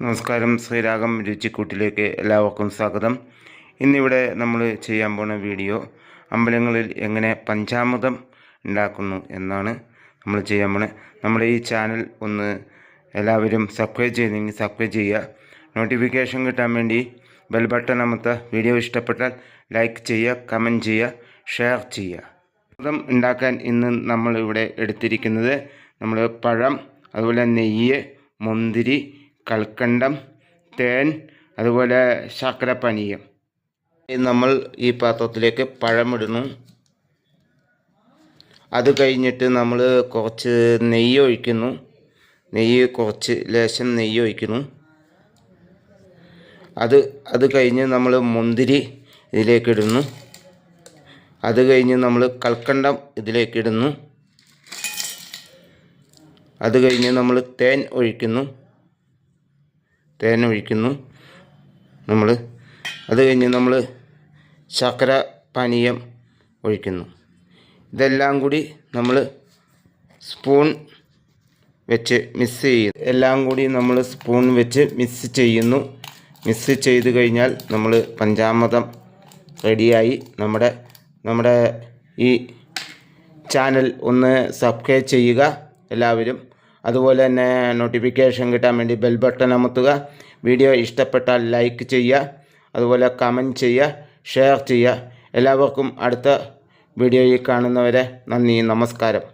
നമസ്കാരം ശ്രീരാഗം രുചിക്കൂട്ടിലേക്ക് എല്ലാവർക്കും സ്വാഗതം. ഇന്നിവിടെ നമ്മൾ ചെയ്യാൻ പോണ വീഡിയോ അമ്പലങ്ങളിൽ എങ്ങനെ പഞ്ചാമൃതം ഉണ്ടാക്കുന്നു എന്നാണ് നമ്മൾ ചെയ്യാൻ പോണത് നമ്മുടെ ഈ ചാനൽ ഒന്ന് എല്ലാവരും സബ്സ്ക്രൈബ് ചെയ്തെങ്കിൽ സബ്സ്ക്രൈബ് ചെയ്യുക. നോട്ടിഫിക്കേഷൻ കിട്ടാൻ വേണ്ടി ബെൽ ബട്ടൺ അമർത്തുക വീഡിയോ ഇഷ്ടപ്പെട്ടാൽ ലൈക്ക് ചെയ്യുക കമന്റ് ചെയ്യുക ഷെയർ ചെയ്യുക. അമൃതം ഉണ്ടാക്കാൻ ഇന്ന് നമ്മളിവിടെ എടുത്തിരിക്കുന്നത് നമ്മൾ പഴം അതുപോലെ നെയ്യ് മുന്തിരി കൽക്കണ്ടം തേൻ അതുപോലെ ശർക്കര നമ്മൾ ഈ പാത്രത്തിലേക്ക് പഴമിടുന്നു. അത് കഴിഞ്ഞിട്ട് നമ്മൾ കുറച്ച് നെയ്യ് ഒഴിക്കുന്നു. നെയ്യ് കുറച്ച് ലേശം നെയ്യ് ഒഴിക്കുന്നു. അത് അത് കഴിഞ്ഞ് നമ്മൾ മുന്തിരി ഇതിലേക്ക് ഇടുന്നു. അത് കഴിഞ്ഞ് നമ്മൾ കൽക്കണ്ടം ഇതിലേക്ക് ഇടുന്നു. അത് കഴിഞ്ഞ് നമ്മൾ തേൻ ഒഴിക്കുന്നു. തേൻ ഒഴിക്കുന്നു നമ്മൾ അത് കഴിഞ്ഞ് നമ്മൾ ശർക്കര പാനീയം ഒഴിക്കുന്നു. ഇതെല്ലാം കൂടി നമ്മൾ സ്പൂൺ വെച്ച് മിക്സ് ചെയ്യും എല്ലാം കൂടി നമ്മൾ സ്പൂൺ വെച്ച് മിക്സ് ചെയ്യുന്നു. മിക്സ് ചെയ്ത് കഴിഞ്ഞാൽ നമ്മൾ പഞ്ചാമൃതം റെഡിയായി. നമ്മുടെ നമ്മുടെ ഈ ചാനൽ ഒന്ന് സബ്സ്ക്രൈബ് ചെയ്യുക. എല്ലാവരും അതുപോലെ തന്നെ നോട്ടിഫിക്കേഷൻ കിട്ടാൻ വേണ്ടി ബെൽ ബട്ടൺ അമർത്തുക. വീഡിയോ ഇഷ്ടപ്പെട്ടാൽ ലൈക്ക് ചെയ്യുക. അതുപോലെ കമന്റ് ചെയ്യുക. ഷെയർ ചെയ്യുക. എല്ലാവർക്കും അടുത്ത വീഡിയോയിൽ കാണുന്നവരെ നന്ദി നമസ്കാരം.